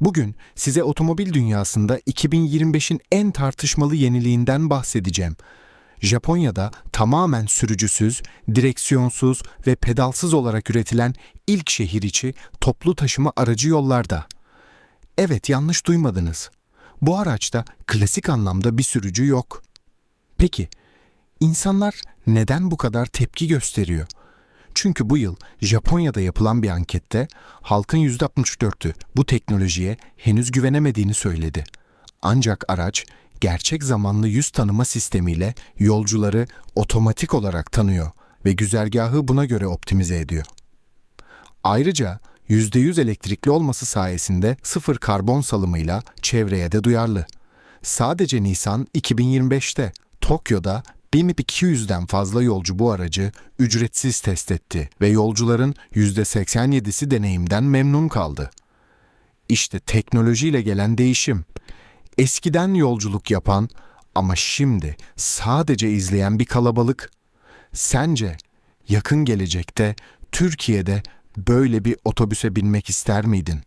Bugün size otomobil dünyasında 2025'in en tartışmalı yeniliğinden bahsedeceğim. Japonya'da tamamen sürücüsüz, direksiyonsuz ve pedalsız olarak üretilen ilk şehir içi toplu taşıma aracı yollarda. Evet yanlış duymadınız. Bu araçta klasik anlamda bir sürücü yok. Peki, insanlar neden bu kadar tepki gösteriyor? Çünkü bu yıl Japonya'da yapılan bir ankette halkın %64'ü bu teknolojiye henüz güvenemediğini söyledi. Ancak araç gerçek zamanlı yüz tanıma sistemiyle yolcuları otomatik olarak tanıyor ve güzergahı buna göre optimize ediyor. Ayrıca %100 elektrikli olması sayesinde sıfır karbon salımıyla çevreye de duyarlı. Sadece Nisan 2025'te Tokyo'da 1200'den fazla yolcu bu aracı ücretsiz test etti ve yolcuların %87'si deneyimden memnun kaldı. İşte teknolojiyle gelen değişim. Eskiden yolculuk yapan ama şimdi sadece izleyen bir kalabalık. Sence yakın gelecekte Türkiye'de böyle bir otobüse binmek ister miydin?